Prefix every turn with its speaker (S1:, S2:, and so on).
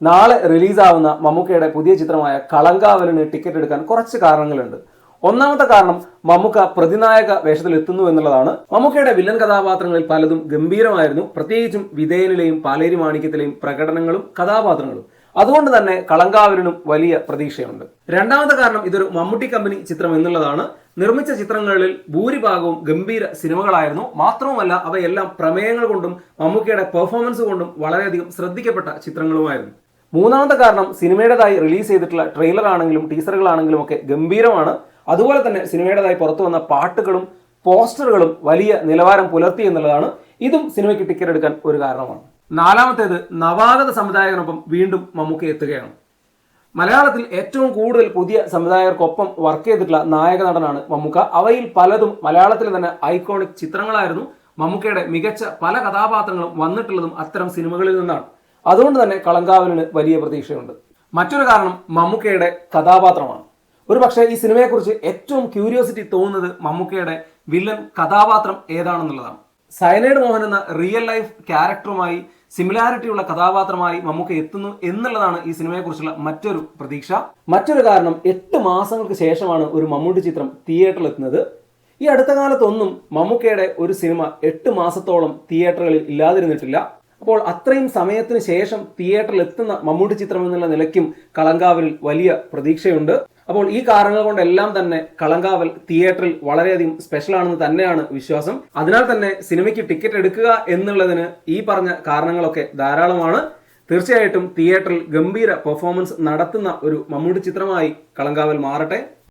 S1: നാളെ റിലീസാവുന്ന മമ്മൂക്കയുടെ പുതിയ ചിത്രമായ കളങ്കാവലിന് ടിക്കറ്റ് എടുക്കാൻ കുറച്ച് കാരണങ്ങളുണ്ട്. ഒന്നാമത്തെ കാരണം മമ്മൂക്ക പ്രതിനായക വേഷത്തിൽ എത്തുന്നു എന്നുള്ളതാണ്. മമ്മൂക്കയുടെ വില്ലൻ കഥാപാത്രങ്ങളിൽ പലതും ഗംഭീരമായിരുന്നു. പ്രത്യേകിച്ചും വിധേയനിലെയും പാലേരി മാണിക്യത്തിലെയും പ്രകടനങ്ങളും കഥാപാത്രങ്ങളും. അതുകൊണ്ട് തന്നെ കളങ്കാവലിനും വലിയ പ്രതീക്ഷയുണ്ട്. രണ്ടാമത്തെ കാരണം ഇതൊരു മമ്മൂട്ടി കമ്പനി ചിത്രം എന്നുള്ളതാണ്. നിർമ്മിച്ച ചിത്രങ്ങളിൽ ഭൂരിഭാഗവും ഗംഭീര സിനിമകളായിരുന്നു. മാത്രവുമല്ല അവയെല്ലാം പ്രമേയങ്ങൾ കൊണ്ടും മമ്മൂക്കയുടെ പെർഫോമൻസ് കൊണ്ടും വളരെയധികം ശ്രദ്ധിക്കപ്പെട്ട ചിത്രങ്ങളുമായിരുന്നു. മൂന്നാമത്തെ കാരണം സിനിമയുടേതായി റിലീസ് ചെയ്തിട്ടുള്ള ട്രെയിലറാണെങ്കിലും ടീസറുകളാണെങ്കിലും ഒക്കെ ഗംഭീരമാണ്. അതുപോലെ തന്നെ സിനിമയുടേതായി പുറത്തു വന്ന പാട്ടുകളും പോസ്റ്ററുകളും വലിയ നിലവാരം പുലർത്തി എന്നുള്ളതാണ്. ഇതും സിനിമയ്ക്ക് ടിക്കറ്റ് എടുക്കാൻ ഒരു കാരണമാണ്. നാലാമത്തേത് നവാഗത സംവിധായകനൊപ്പം വീണ്ടും മമ്മൂക്ക എത്തുകയാണ്. മലയാളത്തിൽ ഏറ്റവും കൂടുതൽ പുതിയ സംവിധായകർക്കൊപ്പം വർക്ക് ചെയ്തിട്ടുള്ള നായക നടനാണ് മമ്മൂക്ക. അവയിൽ പലതും മലയാളത്തിലെ തന്നെ ഐക്കോണിക് ചിത്രങ്ങളായിരുന്നു മമ്മൂക്കയുടെ മികച്ച പല കഥാപാത്രങ്ങളും വന്നിട്ടുള്ളതും അത്തരം സിനിമകളിൽ നിന്നാണ്. അതുകൊണ്ട് തന്നെ കളങ്കാവലിന് വലിയ പ്രതീക്ഷയുണ്ട്. മറ്റൊരു കാരണം മമ്മൂക്കയുടെ കഥാപാത്രമാണ്. ഒരു പക്ഷേ ഈ സിനിമയെക്കുറിച്ച് ഏറ്റവും ക്യൂരിയോസിറ്റി തോന്നുന്നത് മമ്മൂക്കയുടെ വില്ലൻ കഥാപാത്രം ഏതാണെന്നുള്ളതാണ്. സയനൈഡ് മോഹൻ എന്ന റിയൽ ലൈഫ് ക്യാരക്ടറുമായി സിമിലാരിറ്റി ഉള്ള കഥാപാത്രമായി മമ്മൂക്ക എത്തുന്നു എന്നുള്ളതാണ് ഈ സിനിമയെക്കുറിച്ചുള്ള മറ്റൊരു പ്രതീക്ഷ. മറ്റൊരു കാരണം എട്ട് മാസങ്ങൾക്ക് ശേഷമാണ് ഒരു മമ്മൂട്ടി ചിത്രം തിയേറ്ററിൽ എത്തുന്നത് ഈ അടുത്ത കാലത്തൊന്നും മമ്മൂക്കയുടെ ഒരു സിനിമ എട്ട് മാസത്തോളം തിയേറ്ററുകളിൽ ഇല്ലാതിരുന്നിട്ടില്ല. അപ്പോൾ അത്രയും സമയത്തിന് ശേഷം തിയേറ്ററിൽ എത്തുന്ന മമ്മൂട്ടി ചിത്രം എന്നുള്ള നിലയ്ക്കും കളങ്കാവലിൽ വലിയ പ്രതീക്ഷയുണ്ട്. അപ്പോൾ ഈ കാരണങ്ങൾ കൊണ്ടെല്ലാം തന്നെ കളങ്കാവൽ തിയേറ്ററിൽ വളരെയധികം സ്പെഷ്യൽ ആണെന്ന് തന്നെയാണ് വിശ്വാസം. അതിനാൽ തന്നെ സിനിമയ്ക്ക് ടിക്കറ്റ് എടുക്കുക എന്നുള്ളതിന് ഈ പറഞ്ഞ കാരണങ്ങളൊക്കെ ധാരാളമാണ്. തീർച്ചയായിട്ടും തിയേറ്ററിൽ ഗംഭീര പെർഫോമൻസ് നടത്തുന്ന ഒരു മമ്മൂട്ടി ചിത്രമായി കളങ്കാവൽ മാറട്ടെ.